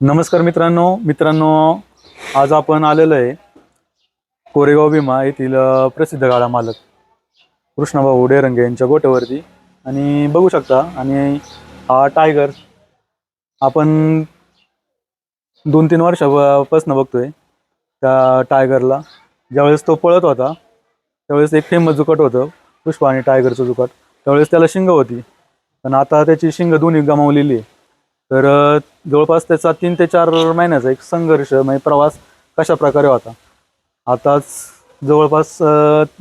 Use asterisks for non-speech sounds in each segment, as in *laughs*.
नमस्कार मित्रांनो मित्रांनो आज आपण आलेलो आहे कोरेगाव भीमा येथील प्रसिद्ध गाडा मालक कृष्णाभाऊ डेरंगे यांच्या गोट्यावरती. आणि बघू शकता आणि हा टायगर आपण दोन तीन वर्षापासून बघतोय त्या टायगरला ज्यावेळेस तो पळत होता त्यावेळेस एक फेमस जुकट होतं पुष्पा आणि टायगरचं जुकट. त्यावेळेस त्याला शिंग होती. पण आता त्याची शिंग दोन्ही गमावलेली आहे. तर जवळपास त्याचा तीन ते चार महिन्याचा एक संघर्ष म्हणजे प्रवास कशा प्रकारे होता? आताच जवळपास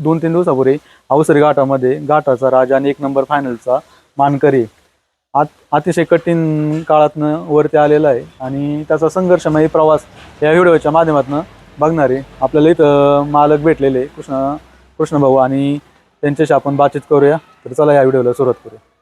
दोन तीन दिवसापूर्वी अवसरी घाटामध्ये घाटाचा राजा आणि एक नंबर फायनलचा मानकरी आत अतिशय कठीण काळातनं वरती आलेला आहे. आणि त्याचा संघर्षमय म्हणजे प्रवास या व्हिडिओच्या माध्यमातून बघणारे आपल्याला इथं मालक भेटलेले कृष्ण कृष्णभाऊ आणि त्यांच्याशी आपण बातचीत करूया. तर चला या व्हिडिओला सुरुवात करूया.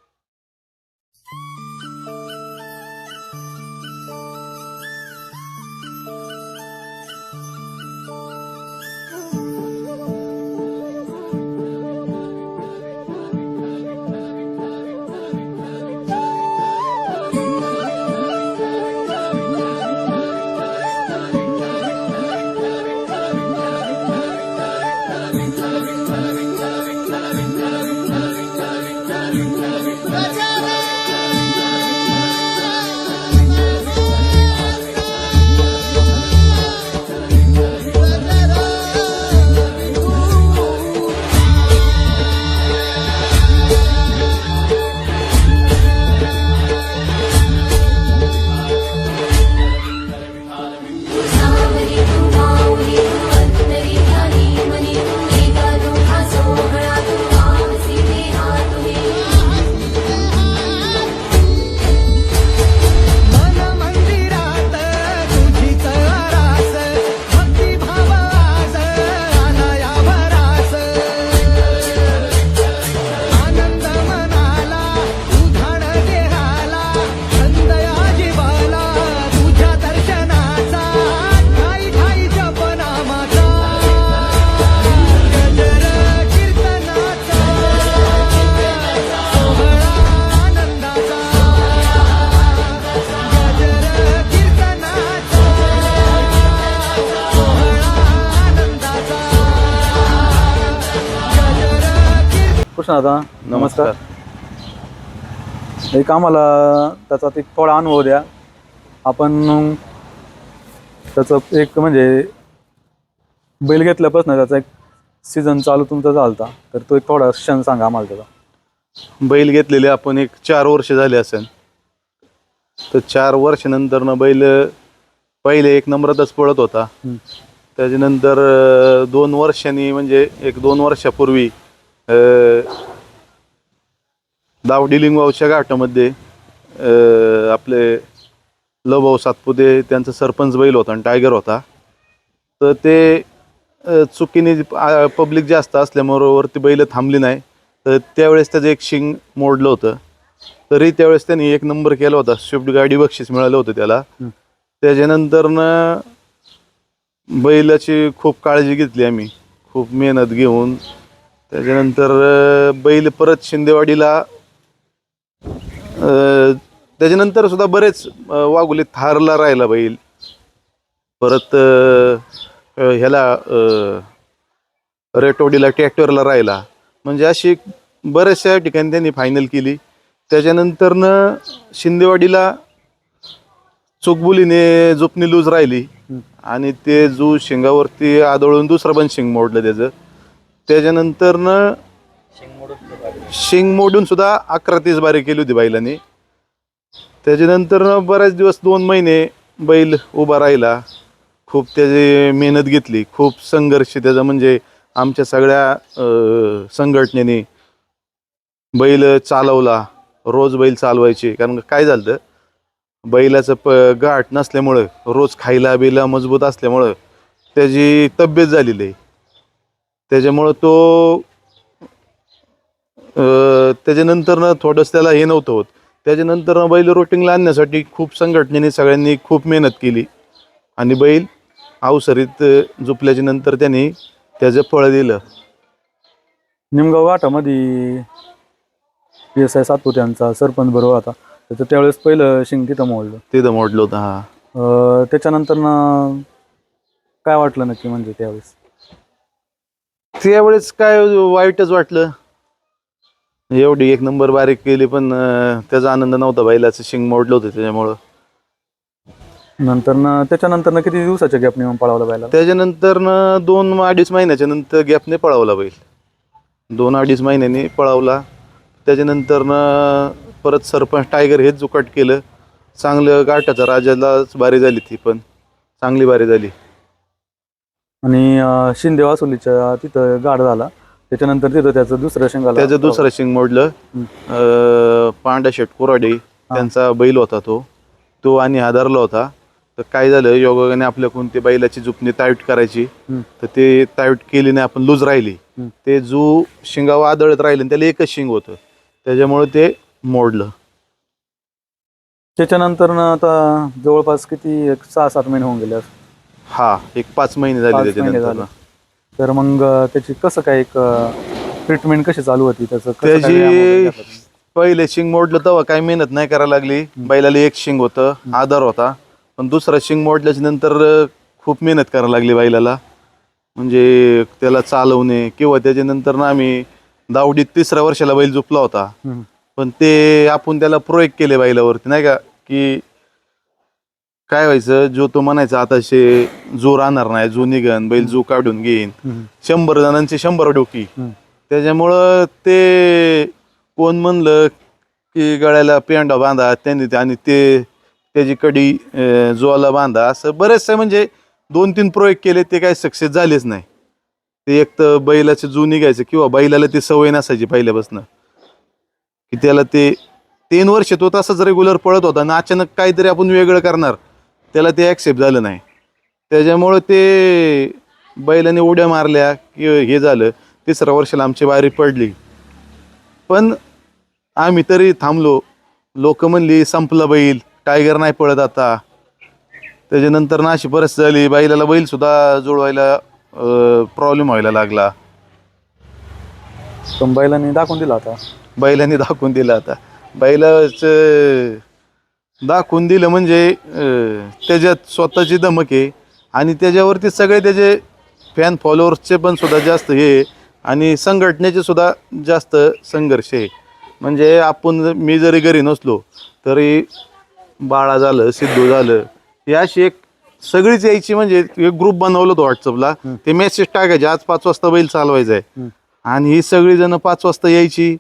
कीर्तनाचा कृष्णदादा नमस्कार. एक आम्हाला त्याचा एक थोडा अनुभव द्या. आपण त्याचं एक म्हणजे बैल घेतल्यापासून त्याचा एक सीझन चालू तुमचा झालता. तर तो एक थोडा क्षण सांगा आम्हाला त्याचा. बैल घेतलेले आपण एक चार वर्ष झाले असेल. तर चार वर्षानंतर बैल पहिले एक नंबरातच पळत होता. त्याच्यानंतर दोन वर्षांनी म्हणजे एक दोन वर्षापूर्वी दावडी लिंगवावच्या घाटामध्ये आपले लवभाऊ सातपुते त्यांचा सरपंच बैल होता आणि टायगर होता. तर ते चुकीने पब्लिक जास्त असल्यामुळे वरती बैल थांबली नाही. तर त्यावेळेस त्याचं एक शिंग मोडलं होतं. तरी त्यावेळेस त्यांनी एक नंबर केला होता. स्विफ्ट गाडी बक्षीस मिळालं होतं त्याला. त्याच्यानंतरनं बैलाची खूप काळजी घेतली आम्ही. खूप मेहनत घेऊन त्याच्यानंतर बैल परत शिंदेवाडीला त्याच्यानंतर सुद्धा बरेच वाघुलीत थारला राहिला बैल. परत ह्याला रेटोडीला ट्रॅक्टरला राहिला. म्हणजे अशी बऱ्याचशा ठिकाणी त्यांनी फायनल केली. त्याच्यानंतरनं शिंदेवाडीला चोकबुलीने जोपणी लूज राहिली. आणि ते जू शिंगावरती आदळून दुसरं पण शिंग मोडलं त्याचं. त्याच्यानंतरनं शिंग मोडून सुद्धा अकरा तीस बारी केली होती बैलाने. त्याच्यानंतर बऱ्याच दिवस दोन महिने बैल उभा राहिला. खूप त्याची मेहनत घेतली. खूप संघर्ष त्याचा म्हणजे आमच्या सगळ्या संघटनेने बैल चालवला. रोज बैल चालवायचे. कारण काय झालं बैलाचं प गाठ नसल्यामुळं रोज खायला बिला मजबूत असल्यामुळं त्याची तब्येत झालेली आहे. त्याच्यामुळं तो त्याच्यानंतरनं थोडंसं त्याला हे नव्हतं होत. त्याच्यानंतर बैल रोटिंगला आणण्यासाठी खूप संघटनेने सगळ्यांनी खूप मेहनत केली. आणि बैल अवसरीत झोपल्याच्या नंतर त्यांनी त्याचं फळ दिलं. निमगाव घाटामध्ये पी एस आय सातपुत्यांचा सरपंच बरोबर होता. त्याचं त्यावेळेस पहिलं शिंग तिथं मोडलं. तिथं मोडलं होतं हा. त्याच्यानंतर ना काय वाटलं नक्की म्हणजे त्यावेळेस? त्यावेळेस काय वाईटच वाटलं? एवढी एक नंबर बारीक केली पण त्याचा आनंद नव्हता बैलाचं. शिंग मोडलं होतं त्याच्यामुळं. नंतर ना त्याच्यानंतर ना किती दिवसाच्या गॅपने मग पळावला बैला त्याच्यानंतर दोन अडीच महिन्याच्या नंतर गॅपने पळावला बैल. दोन अडीच महिन्यांनी पळावला. त्याच्यानंतर परत सरपंच टायगर हेच जुकट केलं. चांगलं गाठाचं राजालाच बारी झाली ती पण. चांगली बारी झाली. आणि शिंदे वासुलीच्या तिथं गाड झाला. त्याच्यानंतर तिथं त्याचं दुसरं शेंगाला त्याचं दुसरं शिंग मोडलं. अं, पांडा शेट कोराडे त्यांचा बैल होता तो. तो आणि हादरला होता. तर काय झालं योगाने आपल्या कोणती बैलाची जुपणी ताईट करायची. हम्म. तर ते ताईट केली नाही आपण लूज राहिली. हम्म. ते जू शिंगावर आदळत राहिले त्याला एकच शिंग होतं. त्याच्यामुळे ते मोडलं. त्याच्यानंतर ना आता जवळपास किती एक सहा सात महिने होऊन गेले असतील. हा एक पाच महिने झाले पाच महिने त्याच्यानंतर झाले. तर मग अं, त्याची कसं काय एक ट्रीटमेंट कशी चालू होती? त्याचं कसं काय व्यायाम वगैरे त्याची? पहिले शिंग मोडलं तेव्हा काही मेहनत नाही करायला लागली. बैलाला एक शिंग होतं आधार होता. पण दुसरा शिंग मोडल्याच्या नंतर अं, खूप मेहनत करायला लागली बैलाला. म्हणजे त्याला चालवणे किंवा त्याच्यानंतर ना आम्ही दावडीत तिसऱ्या वर्षाला बैल झोपला होता. हम्म. पण ते आपण त्याला प्रयोग केले बैलावरती नाही का? की काय व्हायचं जो तो म्हणायचा आता शे जो राहणार नाही जो निघन बैल जो काढून घेईन. शंभर जणांची शंभर डोकी. त्याच्यामुळं ते कोण म्हणलं की गळ्याला पेंडा बांधा त्यांनी आणि ते त्याची कडी जोला बांधा असं बरेचसे म्हणजे दोन तीन प्रयोग केले ते काही सक्सेस झालेच नाही ते एक तर बैलाचं जू निघायचं किंवा बैलाला ती सवय नसायची पहिल्यापासून की त्याला ते तीन वर्ष तो तसाच रेग्युलर पळत होता आणि अचानक काहीतरी आपण वेगळं करणार त्याला ते ॲक्सेप्ट झालं नाही. त्याच्यामुळं ते बैलाने उड्या मारल्या की हे झालं. तिसऱ्या वर्षाला आमची वारी पडली. पण आम्ही तरी थांबलो. लोक म्हणली संपला बैल. टायगर नाही पळत आता. त्याच्यानंतर ना अशी परिस्थिती झाली. बैलाला बैल सुद्धा जुळवायला प्रॉब्लेम व्हायला लागला. पण बैलांनी दाखवून दिला होता बैलांनी दाखवून दिलं आता. बैलाच दाखवून दिलं म्हणजे अं, त्याच्यात स्वतःची धमक आहे. आणि त्याच्यावरती सगळे त्याचे फॅन फॉलोअर्सचे पण सुद्धा जास्त हे आहे. आणि संघटनेचे सुद्धा जास्त संघर्ष आहे. म्हणजे आपण जर- मी जरी घरी नसलो तरी बाळा झालं सिद्धू झालं ही अशी एक सगळीच यायची म्हणजे एक ग्रुप बनवलं होतं व्हॉट्सअपला ते मेसेज टाकायचे आज पाच वाजता बैल चालवायचा आहे. आणि ही सगळी जण पाच वाजता यायची.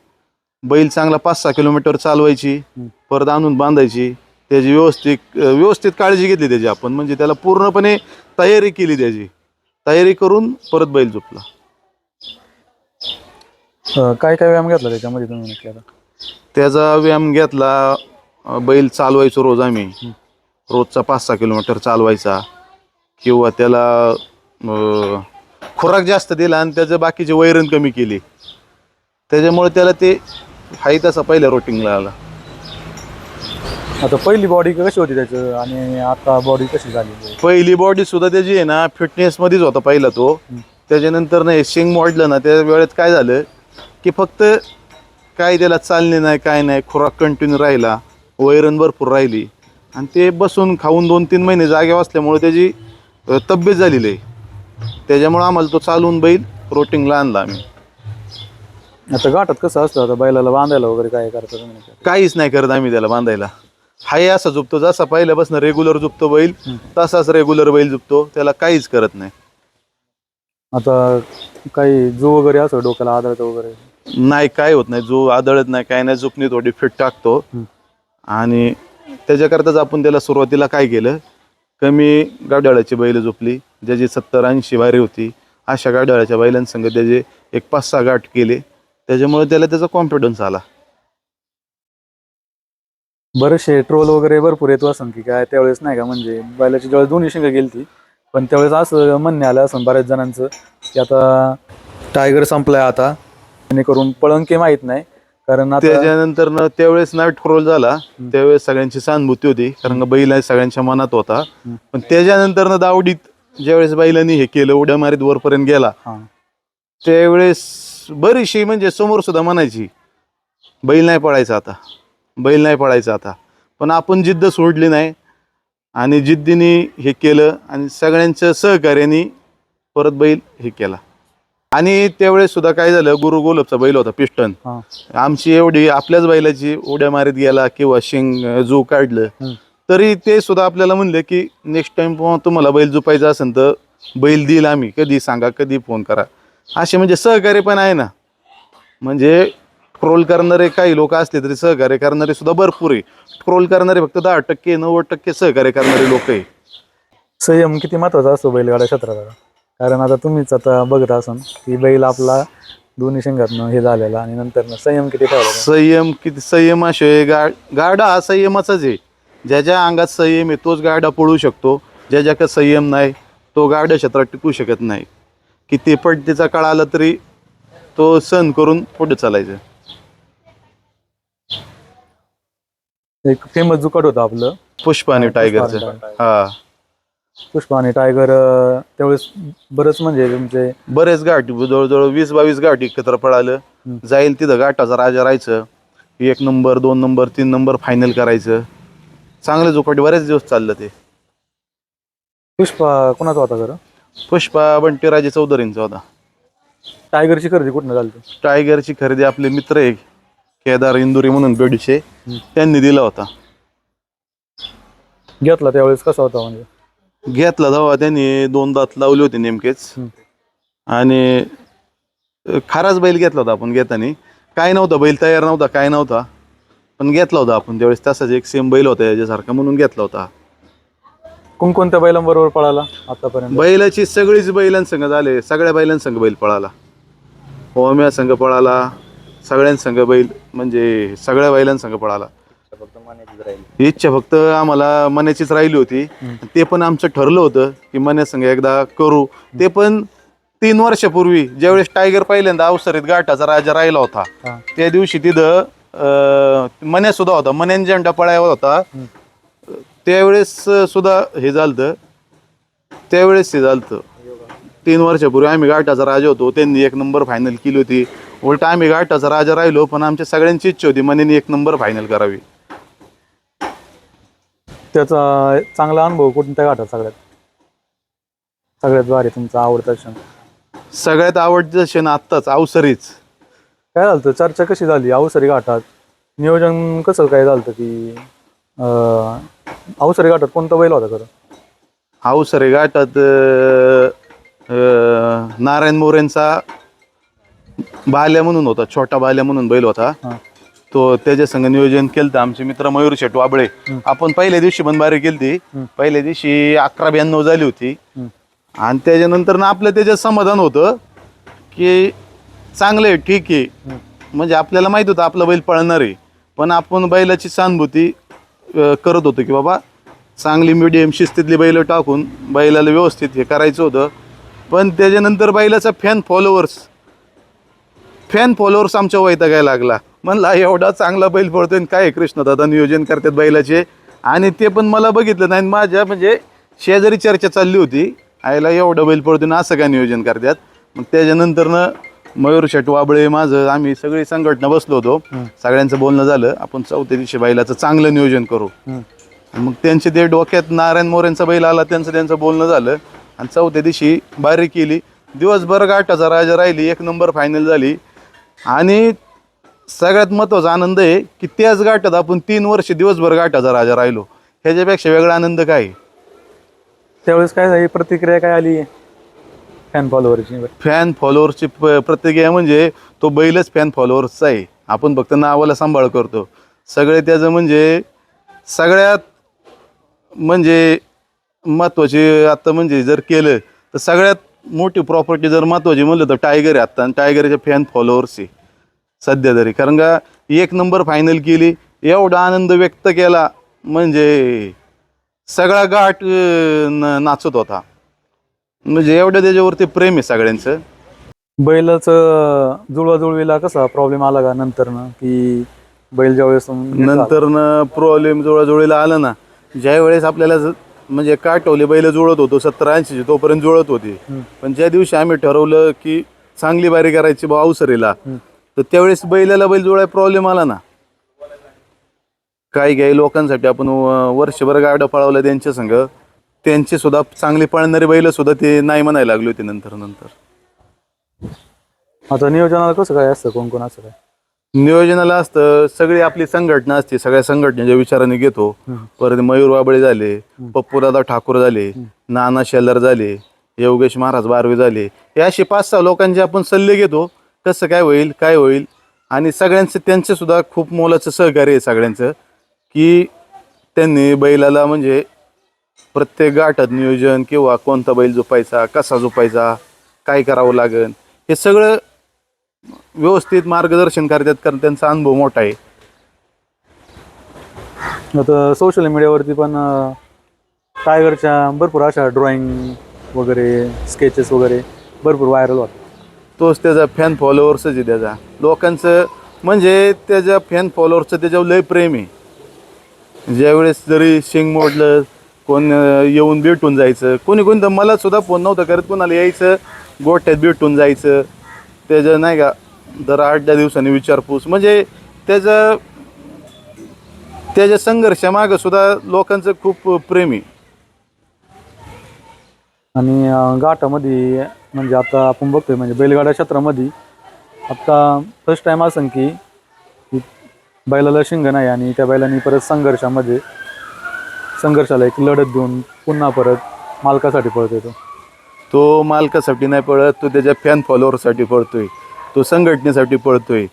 बैल चांगला पाच सहा किलोमीटर चालवायची. परत आणून बांधायची. त्याची व्यवस्थित व्यवस्थित काळजी घेतली त्याची आपण. म्हणजे त्याला पूर्णपणे तयारी केली त्याची. तयारी करून परत बैल झोपला. अं, काय काय व्यायाम घेतला त्याच्यामध्ये तुम्ही नक्की आता? त्याचा व्यायाम घेतला अं, बैल चालवायचो रोज आम्ही. रोजचा पाच सहा किलोमीटर चालवायचा. किंवा त्याला अं, खुराक जास्त दिला आणि त्याचं बाकीचे वैरण कमी केली. त्याच्यामुळे त्याला ते हाय तसा पहिल्या रोटिंगला आला. आता पहिली बॉडी कशी होती त्याचं आणि आता बॉडी कशी झाली? पहिली बॉडी सुद्धा त्याची आहे ना फिटनेस मध्येच होता पहिला तो. त्याच्यानंतर नाही शिंग मोडलं ना त्या वेळेत काय झालं की फक्त काय त्याला चालणे नाही काय नाही खुराक कंटिन्यू राहिला वैरण भरपूर राहिली. आणि ते बसून खाऊन दोन तीन महिने जागे असल्यामुळे त्याची तब्येत झालेली आहे. त्याच्यामुळे आम्हाला तो चालवून बैल रोटिंगला आणला आम्ही. आता घाटात कसं असतं? आता बैलाला बांधायला वगैरे काय करता तुम्ही? नक्की? काहीच नाही करत आम्ही त्याला बांधायला. हाय असा झुपतो जसा पहिल्यापासून रेग्युलर झुपतो बैल तसाच रेग्युलर बैल झुपतो त्याला काहीच करत नाही. आता काही जो वगैरे असं डोक्याला आदळतं वगैरे? नाही काय होत नाही जो आदळत नाही काय नाही झुपणी थोडी फिट टाकतो. आणि त्याच्याकरताच आपण त्याला सुरुवातीला काय केलं कमी गाड्याळाची बैल झोपली ज्याची सत्तर ऐंशी वारी होती अशा गाड्याळाच्या बैलांसंग त्याचे एक पाच सहा गाठ केले त्याच्यामुळे त्याला त्याचा कॉन्फिडन्स आला. बरेचसे ट्रोल वगैरे भरपूर येतो असं की काय त्यावेळेस नाही का म्हणजे बैलाची ज्यावेळेस दोन्ही शिंग गेलती पण त्यावेळेस असं म्हणणे आलं असं बऱ्याच जणांचं की आता टायगर संपलाय आता. जेणेकरून पळंके माहीत नाही कारण आता त्याच्यानंतर न त्यावेळेस नाईट क्रोल झाला त्यावेळेस सगळ्यांची सहानुभूती होती कारण का बैल सगळ्यांच्या मनात होता. पण त्याच्यानंतर न दावडीत ज्यावेळेस बैलांनी हे केलं उड्या मारीत वरपर्यंत गेला हा. त्यावेळेस बरीचशी म्हणजे समोर सुद्धा म्हणायची बैल नाही पळायचा आता. बैल नाही पळायचा आता. पण आपण जिद्द सोडली नाही आणि जिद्दीने हे केलं आणि सगळ्यांच्या सहकार्याने परत बैल हे केला. आणि त्यावेळेस सुद्धा काय झालं गुरु गोलपचा बैल होता पिस्टन आमची एवढी आपल्याच बैलाची उड्या मारीत गेला किंवा शिंग जो काढलं. तरी ते सुद्धा आपल्याला म्हणले की नेक्स्ट टाइम तुम्हाला बैल जुपायचा असेल तर बैल देईल आम्ही. कधी सांगा कधी फोन करा. असे म्हणजे सहकार्य पण आहे ना. म्हणजे ट्रोल करणारे काही लोक असले तरी सहकार्य करणारे सुद्धा भरपूर आहे. ट्रोल करणारे फक्त दहा टक्के नव्वद टक्के सहकार्य करणारे लोक आहे. संयम किती महत्त्वाचा असतो बैलगाडा क्षेत्रात आता? कारण आता तुम्हीच आता बघत असाल की बैल आपला दोन्ही शेंगातनं हे झालेला आणि नंतर संयम किती ठेवला संयम किती संयम असे गा गाडा हा संयमाचाच आहे. ज्याच्या अंगात संयम आहे तोच गाडा पळू शकतो. ज्याच्याकडे संयम नाही तो गाड्या क्षेत्रात टिकू शकत नाही. किती पडतीचा काळ आला तरी तो सहन करून पुढे चालायचं. एक फेमस जुकट होतं आपलं. पुष्पा आणि टायगरचं. पुष्पा हा. पुष्पा आणि टायगर अं, त्यावेळेस बरंच म्हणजे तुमचे बरेच गाठी जवळजवळ वीस बावीस गाठी एकत्र पळालं. जाईल तिथं गाठाचा राजा राहायचं. एक नंबर दोन नंबर तीन नंबर फायनल करायचं. चांगलं जोकाटी बरेच दिवस चाललं ते. पुष्पा कोणाचा होता खरं? पुष्पा बंटीराजे चौधरींचा होता. टायगरची खरेदी कुठनं झाली होती? टायगरची खरेदी आपले मित्र आहे केदार इंदुरी म्हणून बेडीचे त्यांनी दिला होता. घेतला त्यावेळेस कसा होता म्हणजे? घेतला जेव्हा त्यांनी दोन दात लावले होते नेमकेच. आणि खाराच बैल घेतला होता आपण घेताना. काय नव्हता बैल तयार नव्हता काय नव्हता. पण घेतला होता आपण त्यावेळेस. तसाच एक सेम बैल होता याच्यासारखा म्हणून घेतला होता. कोणकोणत्या बैलांबरोबर पळाला आतापर्यंत? बैलाची सगळीच बैलांसंग झाले. सगळ्या बैलांसंग बैल पळाला. ओम्या संघ पळाला. सगळ्यांसंग बैल म्हणजे सगळ्या बैलांसंग पळाला. इच्छा फक्त आम्हाला मनाचीच राहिली होती. ते पण आमचं ठरलं होतं की मनासंग एकदा करू. ते पण तीन वर्षापूर्वी ज्यावेळेस टायगर पहिल्यांदा अवसरीत गाठाचा राजा राहिला होता हा. त्या दिवशी तिथं अं, मन्या सुद्धा होता मन्यान झेंडा पळायला होता. त्यावेळेस सुद्धा हे झालं त्यावेळेस हे झालं तीन वर्षापूर्वी आम्ही घाटाचा राजा होतो. त्यांनी एक नंबर फायनल केली होती. उलट आम्ही घाटाचा राजा राहिलो पण आमच्या सगळ्यांची इच्छा होती मनेने एक नंबर फायनल करावी. त्याचा चांगला अनुभव कोणत्या घाटात सगळ्यात? सगळ्यात भारी तुमचा आवडता क्षण? सगळ्यात आवडतं क्षण आत्ताच अवसरीच. काय झालं होतं? चर्चा कशी झाली? अवसरी घाटात? नियोजन कसं काय झालं होतं की अं, अवसरी घाटात कोणता बैल होता खरं? अवसरे अं, नारायण मोरेंचा बाल्या म्हणून होता छोटा बाल्या म्हणून बैल होता. तो त्याच्या संग नियोजन केलं आमचे मित्र मयूर शेट वाबळे आपण पहिल्या दिवशी पण बारी केलती. पहिल्या दिवशी अकरा ब्याण्णव झाली होती. आणि त्याच्यानंतर ना आपलं त्याच्यात समाधान होतं की चांगलं आहे ठीक आहे. म्हणजे आपल्याला माहीत होतं आपला बैल पळणार आहे. पण आपण बैलाची सहानुभूती करत होतो की बाबा चांगली मिडियम शिस्तीतली बैल टाकून बैलाला व्यवस्थित हे करायचं होतं. पण त्याच्यानंतर बैलाचा फॅन फॉलोअर्स फॅन फॉलोअर्स आमच्या वैतागायला लागला. म्हणला एवढा चांगला बैल पडतोय आणि काय कृष्ण दादा नियोजन करतात बैलाचे? आणि ते पण मला बघितलं नाही. माझ्या म्हणजे शेजारी चर्चा चालली होती. आईला एवढं बैल पडतोय ना असं काय नियोजन करतात? मग त्याच्यानंतरनं मयूर शेट वाबळे माझं आम्ही सगळी संघटना बसलो होतो. सगळ्यांचं बोलणं झालं. आपण चौथ्या दिवशी बैलाचं चांगलं नियोजन करू. मग त्यांचे ते डोक्यात नारायण मोरेंचा बैल आला त्यांचं त्यांचं बोलणं झालं. आणि चौथ्या दिवशी बारी केली. दिवसभर गाठाचा राजा राहिली एक नंबर फायनल झाली. आणि सगळ्यात महत्त्वाचा आनंद आहे की त्याच गाठात आपण तीन वर्ष दिवसभर गाठाचा राजा राहिलो. ह्याच्यापेक्षा वेगळा आनंद काय? आहे? त्यावेळेस काय झाली? प्रतिक्रिया काय आली? फॅन फॉलोअरची फॅन फॉलोअर्सची प प्रतिक्रिया म्हणजे तो बैलच फॅन फॉलोअर्सचा आहे. आपण फक्त नावाला सांभाळ करतो. सगळे त्याचं म्हणजे सगळ्यात म्हणजे महत्त्वाची आत्ता म्हणजे जर केलं तर सगळ्यात मोठी प्रॉपर्टी जर महत्त्वाची म्हणलं तर टायगर आहे आत्ता आणि टायगरचे फॅन फॉलोअर्स आहे. सध्या तरी. कारण का एक नंबर फायनल केली एवढा आनंद व्यक्त केला म्हणजे सगळा न- नाचत होता. म्हणजे एवढं त्याच्यावरती प्रेम आहे सगळ्यांचं. बैलाचं जुळवाजुळवीला कसा प्रॉब्लेम आला का नंतर ना की बैल ज्यावेळेस नंतर प्रॉब्लेम जुळाजुळीला आलं ना ज्या वेळेस आपल्याला म्हणजे काटवले बैल जुळत होतो सत्तर ऐंशी तोपर्यंत जुळत होती. पण ज्या दिवशी आम्ही ठरवलं की चांगली बारी करायची बा अवसरीला तर त्यावेळेस बैलाला बैल जुळाय प्रॉब्लेम आला ना. काही काही लोकांसाठी आपण वर्षभर गाड्या पळवल्या त्यांच्या संघ त्यांची सुद्धा चांगली पळणारी बैल सुद्धा ते नाही म्हणायला लागली होती नंतर नंतर. आता नियोजनाला कसं काय असतं? कोण कोण असं काय? नियोजनाला असतं सगळी आपली संघटना असते सगळ्या संघटनेच्या विचाराने घेतो. परत मयूर बाबळे झाले पप्पूदादा ठाकूर झाले नाना शेल्लर झाले योगेश महाराज बारवे झाले. हे असे पाच सहा लोकांचे आपण सल्ले घेतो. कसं काय होईल काय होईल? आणि सगळ्यांचं त्यांचे सुद्धा खूप मोलाचं सहकार्य आहे सगळ्यांचं की त्यांनी बैलाला म्हणजे प्रत्येक गाठात नियोजन किंवा कोणता बैल झोपायचा कसा झोपायचा काय करावं लागेल हे सगळं व्यवस्थित मार्गदर्शन करतात कारण त्यांचा अनुभव मोठा आहे. आता सोशल मीडियावरती पण टायगरच्या भरपूर अशा ड्रॉइंग वगैरे स्केचेस वगैरे भरपूर व्हायरल होतात. तोच त्याचा फॅन फॉलोअर्सच आहे त्याचा. लोकांचं म्हणजे त्याच्या फॅन फॉलोअर्सचं त्याच्यावर लय प्रेम आहे. ज्यावेळेस जरी शिंग मोडलं कोण येऊन भेटून जायचं कोणी कोणी तर मला सुद्धा फोन नव्हता करत कोणाला यायचं गोठ्यात भेटून जायचं त्याचं नाही का दर आठ दहा दिवसांनी विचारपूस. म्हणजे त्याचं त्याच्या संघर्षामागं सुद्धा लोकांचं खूप प्रेम आहे. आणि अं, घाटामध्ये म्हणजे आता आपण बघतोय म्हणजे बैलगाड्या क्षेत्रामध्ये आता फर्स्ट टाइम असं की की बैलाला शिंग नाही आणि त्या बैलांनी परत संघर्षामध्ये संघर्षाला एक लढत देऊन पुन्हा परत मालकासाठी पळत येतो. तो मालकासाठी नाही पळत तो त्याच्या फॅन फॉलोअरसाठी पळतोय तो संघटनेसाठी पळतोय.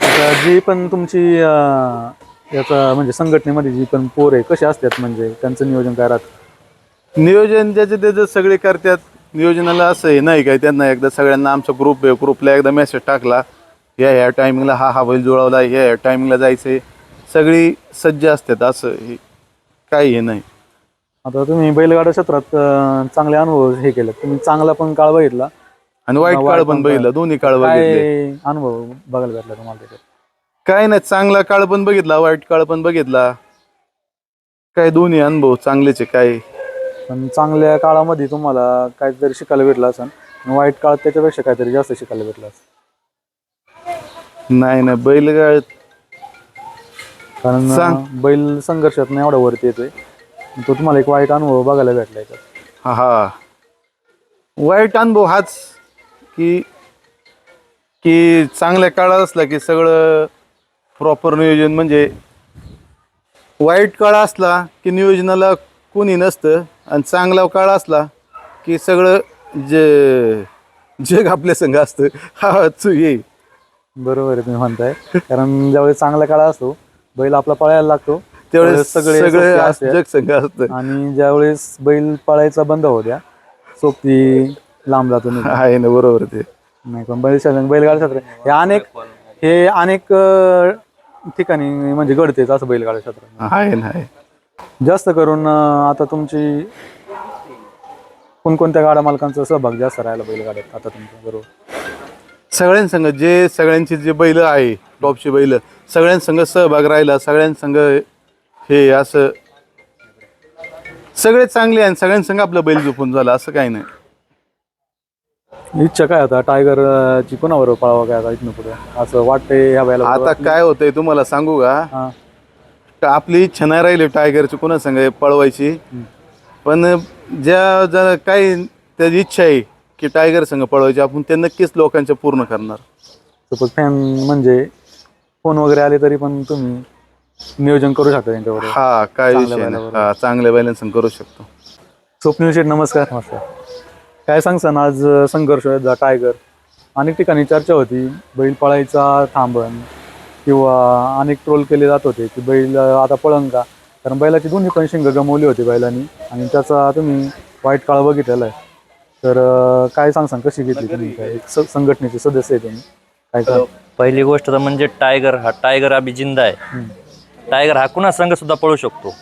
आता जी पण तुमची अं, याचा म्हणजे संघटनेमध्ये जी पण पोर आहे कशी असतात म्हणजे? त्यांचं नियोजन काय राहतं? नियोजन ज्याचे त्याचे सगळे करतात नियोजनाला असं आहे नाही काय त्यांना एकदा सगळ्यांना आमचा ग्रुप आहे ग्रुपला एकदा मेसेज टाकला या ह्या टायमिंगला हा हा बैल जुळवला या ह्या टायमिंगला आहे सगळी सज्ज असतात असं हे काही हे नाही. आता तुम्ही बैलगाडा क्षेत्रात अं, चांगले अनुभव हे केले तुम्ही चांगला पण काळ बघितला. आणि वाईट काळ पण पण बघितला दोन्ही काळ बघितले. काय अनुभव बघायला भेटला तुम्हाला त्याच्यात? काय नाही चांगला काळ पण बघितला वाईट काळ पण बघितला. काय दोन्ही अनुभव चांगलेच आहे काय? पण चांगल्या काळामध्ये तुम्हाला काहीतरी शिकायला भेटलं असेल आणि वाईट काळात त्याच्यापेक्षा काहीतरी जास्त शिकायला भेटलं असेल. नाही नाही बैलगाड कारण सांग. अं, बैल संघर्षात नाही एवढा वरती येतोय. तो तुम्हाला एक वाईट अनुभव बघायला भेटला याच्यात हा हा. वाईट अनुभव हाच की की चांगल्या काळात असला की सगळं प्रॉपर नियोजन म्हणजे वाईट काळ असला की नियोजनाला कोणी नसतं आणि चांगला काळ असला की सगळं जे जग आपल्या संघ असतं हा चु ये. बरोबर आहे तुम्ही म्हणताय. कारण ज्यावेळेस चांगला काळ असतो बैल आपला पळायला लागतो. त्यावेळेस सगळे सगळे अस- संघ असतं. आणि ज्यावेळेस बैल पळायचा बंद द्या सोबती लांब जातो. *laughs* आहे ना बरोबर ते. नाही पण बैल बैलगाडा क्षेत्र हे अनेक हे अनेक ठिकाणी म्हणजे घडतेच असं बैलगाडा क्षेत्र आहे ना आहे. जास्त करून आता तुमची कोणकोणत्या गाड्या मालकांचा सहभाग जास्त राहिला बैलगाड्यात आता तुमच्या बरोबर. सगळ्यांसंग जे सगळ्यांची जे बैल आहे टॉपची बैल सगळ्यांसंग सहभाग राहिला सगळ्यांसंग हे असं सगळे चांगले आहे आणि सगळ्यांसंग आपलं बैल झोपून झालं असं काही नाही. इच्छा काय आता? टायगर अं, ची कोणावर पळावा काय आता इथनं पुढे? असं वाटतंय ह्या बैला आता काय होतंय तुम्हाला सांगू का? हा. आपली इच्छा नाही राहिली टायगरची कोणा संग पळवायची. पण ज्या ज्या काही त्याची इच्छा आहे की टायगर संघ पळवायची आपण ते नक्कीच लोकांच्या पूर्ण करणार. सपोज फॅन म्हणजे फोन वगैरे आले तरी पण तुम्ही नियोजन करू शकता त्यांच्यावर हा काय चांगल्या विषय नाही. बैलाबरोबर. हा चांगल्या बैलांसंग करू शकतो. स्वप्नील शेठ नमस्कार. नमस्कार. काय सांगसान आज संघर्ष आहे टायगर. अनेक ठिकाणी चर्चा होती बैल पळायचा थांबण किंवा अनेक ट्रोल केले जात होते की बैल अं, आता पळन का? कारण बैलाची दोन्ही पण शिंग गमवली होती बैलांनी आणि त्याचा तुम्ही वाईट काळ बघितलेला आहे. तर अं, काय सांगसान कशी घेतली तुम्ही? काय एक स- संघटनेचे सदस्य आहे तुम्ही. काय काय पहिली गोष्ट तर म्हणजे टायगर हा टायगर अभि जिंदा आहे टायगर हा कुणा संघ सुद्धा पळू शकतो.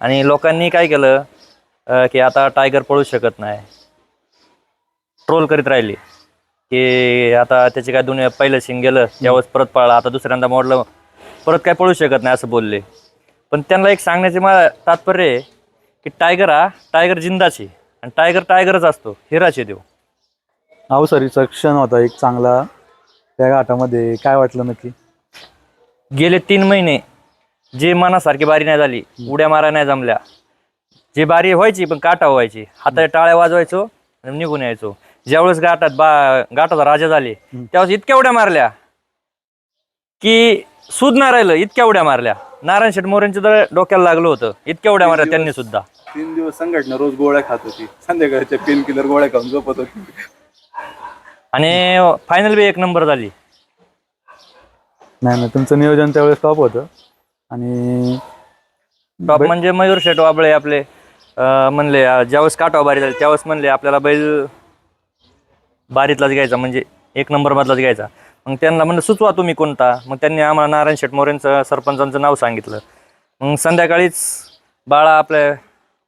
आणि लोकांनी काय केलं अं, की आता टायगर पळू शकत नाही. ट्रोल करीत राहिली. की आता त्याचे काय दोन्ही पहिलं शिंग गेलं त्यावेळेस परत पळला आता दुसऱ्यांदा मोडलं परत काय पळू शकत नाही असं बोलले. पण त्यांना एक सांगण्याचे मला तात्पर्य आहे की टायगर हा टायगर जिंदाची आणि टायगर टायगरच असतो हिराचे देव. अवसरीचा क्षण होता एक चांगला त्या घाटामध्ये. काय वाटलं नक्की? गेले तीन महिने जे मनासारखी बारी नाही झाली उड्या मारा नाही जमल्या. जे बारी व्हायची पण काटा व्हायची. हाताच्या टाळ्या वाजवायचो आणि निघून यायचो. ज्यावेळेस गाठात बा गाठाचा राजा झाले त्यावेळेस इतक्या उड्या मारल्या की सुद नाही राहिलं इतक्या उड्या मारल्या. नारायण शेठ मोरेंच्या तर डोक्याला लागलं होतं. इतक्या उड्या मारल्या त्यांनी सुद्धा. तीन दिवस संघटना रोज गोळ्या खात होती. संध्याकाळच्या पेन किलर गोळ्या खाऊन झोपत होती. आणि फायनल बी एक नंबर झाली. नाही नाही तुमचं नियोजन त्यावेळेस टॉप होतं. आणि टॉप म्हणजे मयूर शेट वाबळे आपले अं, म्हणले अं, ज्यावेळेस काटाव बारी झाली त्यावेळेस म्हणले आपल्याला बैल बारीतलाच घ्यायचा म्हणजे एक नंबर मधलाच घ्यायचा. मग त्यांना म्हणलं सुचवा तुम्ही कोणता? मग त्यांनी आम्हाला नारायण शेट मोरेंचं सरपंचांचं नाव सांगितलं. मग संध्याकाळीच बाळा आपले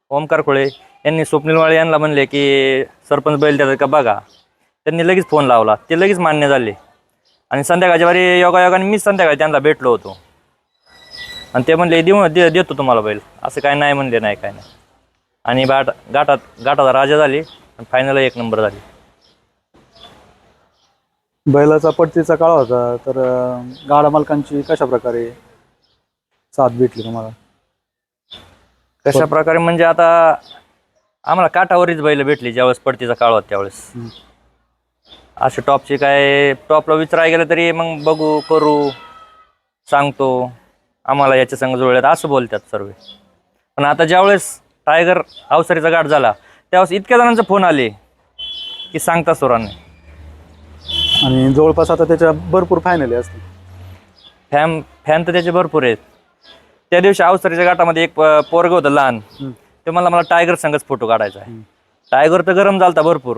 ओमकार खोळे यांनी स्वप्नील वाळे यांना म्हणले की सरपंच बैल देतात का बघा. त्यांनी लगेच फोन लावला. ते लगेच मान्य झाले. आणि संध्याकाळच्या बारी योगायोगाने मीच संध्याकाळी त्यांना भेटलो होतो. आणि ते म्हणले देऊ दे देतो तुम्हाला बैल. असं काय नाही म्हणले नाही काय नाही. आणि बाट गाठात गाठाचा राजा झाली आणि फायनल एक नंबर झाली. बैलाचा पट्टीचा काळ होता तर गाडा मालकांची कशा प्रकारे साथ भेटली तुम्हाला? कशा प्रकारे म्हणजे आता आम्हाला काठावरीच बैल भेटली ज्यावेळेस पडतीचा काळ होता त्यावेळेस. असे टॉपचे काय टॉपला विचारायला गेलं तरी मग बघू करू सांगतो. आम्हाला याच्या संग जुळल्यात असं बोलतात सर्व. पण आता ज्यावेळेस टायगर अवसरीचा गाठ झाला त्यावेळेस इतक्या जणांचे फोन आले की सांगता सुराने आणि जवळपास आता त्याच्या भरपूर फायनली असतील. फॅन फॅन तर त्याचे भरपूर आहेत. त्या दिवशी अवसरीच्या घाटामध्ये एक पोरग होतं लहान. ते मला मला टायगर संगच फोटो काढायचा आहे. टायगर तर गरम झालता भरपूर.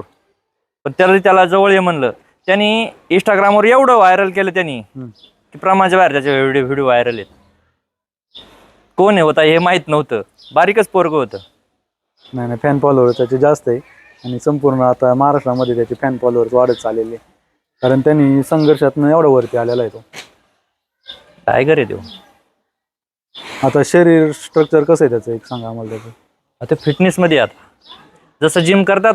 पण त्याला त्याला जवळ ये म्हणलं. त्यांनी इंस्टाग्रामवर एवढं व्हायरल केलं त्यांनी की प्रमाणाच्या बाहेर त्याचे व्हिडिओ व्हिडिओ व्हायरल आहेत. कोण आहे होता हे माहीत नव्हतं. बारीकच पोरग होतं. नाही नाही फॅन फॉलोअर त्याचे जास्त आहे. आणि संपूर्ण आता महाराष्ट्रामध्ये त्याचे फॅन फॉलोअर्स वाढत चाललेले आहे. कारण त्यांनी संघर्षातनं एवढा वरती आलेला आहे तो. टायगर आहे तो? आता शरीर स्ट्रक्चर कसं आहे त्याचं? एक सांगा आम्हाला त्याचं. आता फिटनेसमध्ये आहे आता. जसं जिम करतात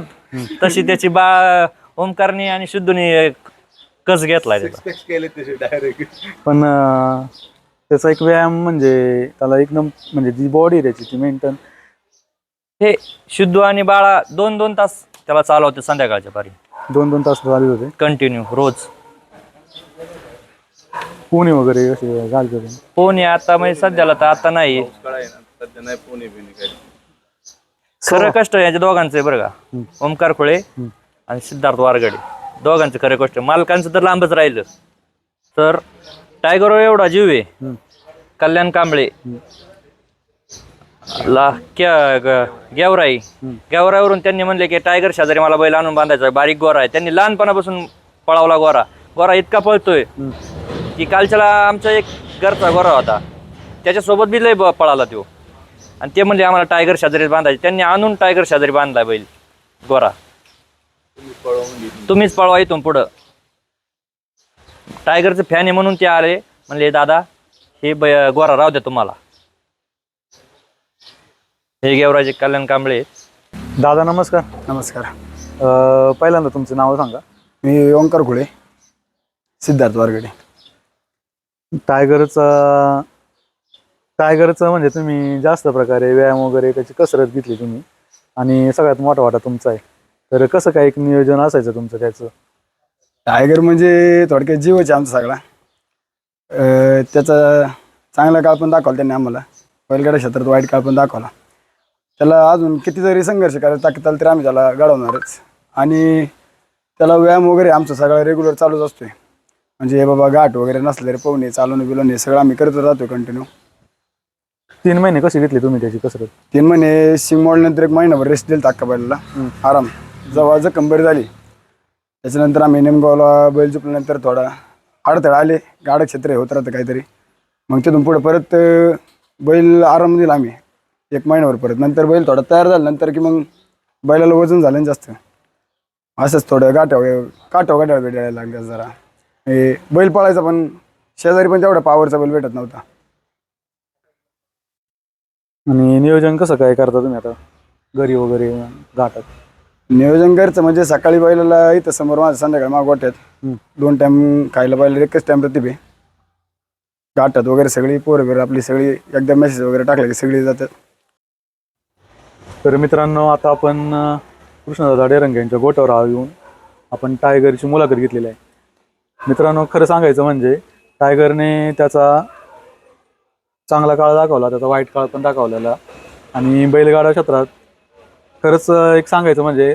तशी त्याची बा ओमकारने आणि शुद्धूने कस घेतलाय त्याचा. पण अं, त्याचा एक व्यायाम म्हणजे त्याला एकदम म्हणजे जी बॉडी त्याची ती मेंटेन हे शुद्धू आणि बाळा दोन दोन तास त्याला चालवते संध्याकाळच्या पारी. दोन दोन तास चालू होते. कंटिन्यू रोज. पुणे वगैरे कसे घालते ते. आहे आता म्हणजे सध्याला तर आता नाही. खरं कष्ट याच्या दोघांचं आहे बरं का. ओमकार खोळे आणि सिद्धार्थ वारगडे. दोघांचं खरं कष्ट. मालकांचं तर लांबच राहिलं. तर टायगर एवढा जीव आहे. कल्याण कांबळे. ला गेवराई. गेवराईवरून त्यांनी म्हणले की टायगर शेजारी मला बैल आणून बांधायचा. बारीक गोरा आहे. त्यांनी लहानपणापासून पळावला गोरा. गोरा इतका पळतोय की कालच्याला आमचा एक घरचा गोरा होता. त्याच्यासोबत बी लय पळाला तो. आणि ते म्हणले आम्हाला टायगर शेजारी बांधायचे. त्यांनी आणून टायगर शेजारी बांधलाय बैल गोरा. तुम्हीच पळवा इथून पुढं. टायगरचे फॅन आहे म्हणून ते आले. म्हणले दादा हे बै- गोरा राहू द्या तुम्हाला. हे गेवराजे कल्याण कांबळे. दादा नमस्कार. नमस्कार. अं, पहिल्यांदा तुमचं नाव सांगा. मी ओंकार खुळे सिद्धार्थ वारगडे. टायगरचा टायगरचं म्हणजे तुम्ही जास्त प्रकारे व्यायाम वगैरे त्याची कसरत घेतली तुम्ही. आणि सगळ्यात मोठा वाटा तुमचा आहे. तर कसं काय एक नियोजन असायचं तुमचं त्याचं? टायगर म्हणजे थोडक्यात जीवच आहे आमचा सगळा. अं, त्याचा चांगला काळ पण दाखवला त्यांनी आम्हाला. बैलगाडा क्षेत्रात वाईट काळ पण दाखवला. त्याला अजून किती जरी संघर्ष करायला ताकद आली तरी आम्ही त्याला घडवणारच. आणि त्याला व्यायाम वगैरे आमचा सगळा रेग्युलर चालूच असतोय. म्हणजे हे बाबा गाठ वगैरे नसले तरी पोहणे चालवणे बिलवणे सगळं आम्ही करत राहतो कंटिन्यू तीन महिने कशी घेतली तुम्ही त्याची कसरत? तीन महिने मोडल्यानंतर एक महिनाभर रेस्ट दिला अक्का बैलाला. आराम. जेव्हा जखम बरी झाली. त्याच्यानंतर आम्ही नेमगावला बैल झुपल्यानंतर थोडा अडथळा आले. गाड क्षेत्र होत राहतं काहीतरी. मग तिथून पुढे परत बैल आराम दिला आम्ही. एक महिन्यावर परत. नंतर बैल थोडा तयार झाला. नंतर की मग बैलाला वजन झालं ना जास्त. असंच थोडं गाठ्या काठ्या गाठ्या भेटायला लागलं जरा. हे बैल पळायचा पण शेजारी पण तेवढा पावरचा बैल भेटत नव्हता. आणि नियोजन कसं काय करता तुम्ही आता? घरी वगैरे घाटात? नियोजन करायचं म्हणजे सकाळी बैलाला इथं समोर माझं संध्याकाळी माग वाटत दोन टाइम खायला बैल एकच टाइम आहे गाठात वगैरे सगळी पोरं वगैरे आपली सगळी एकदा मेसेज वगैरे टाकले की सगळी जातात. तर मित्रांनो आता आपण कृष्णदादा डेरंगे यांच्या गोटावर आलो येऊन. आपण टायगरची मुलाखत घेतलेली आहे. मित्रांनो खरं सांगायचं म्हणजे टायगरने त्याचा चांगला काळ दाखवला त्याचा वाईट काळ पण दाखवलेला. आणि बैलगाडा क्षेत्रात खरंच एक सांगायचं म्हणजे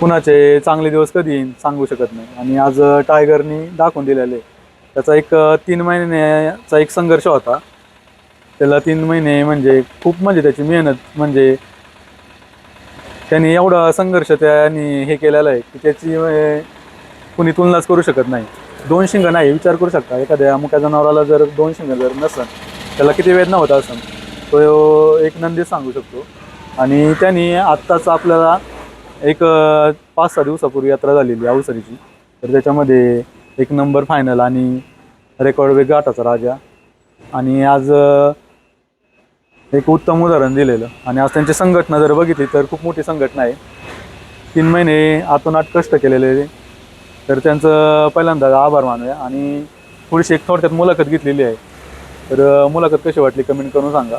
कुणाचे चांगले दिवस कधी येईन सांगू शकत नाही. आणि आज टायगरनी दाखवून दिलेले. त्याचा एक तीन महिन्याचा एक संघर्ष होता. त्याला तीन महिने म्हणजे खूप म्हणजे त्याची मेहनत म्हणजे त्यांनी एवढा संघर्ष त्यांनी हे केलेला आहे की त्याची कुणी तुलनाच करू शकत नाही. दोन शिंग नाही विचार करू शकता. एखाद्या मुक्या जनावराला जर दोन शिंग जर नसन त्याला किती वेदना होत असन तो एक नंदी सांगू शकतो. आणि त्यांनी आत्ताच आपल्याला एक पाच सहा दिवसापूर्वी यात्रा झालेली अवसरीची तर त्याच्यामध्ये एक नंबर फायनल आणि रेकॉर्ड वेग गाठाचा राजा. आणि आज एक उत्तम उदाहरण दिलेलं. आणि आज त्यांची संघटना जर बघितली तर खूप मोठी संघटना आहे. तीन महिने आतोनात कष्ट केलेले तर त्यांचं पहिल्यांदा आभार मानूया. आणि थोडीशी एक थोडक्यात मुलाखत घेतलेली आहे. तर मुलाखत कशी वाटली कमेंट करून सांगा.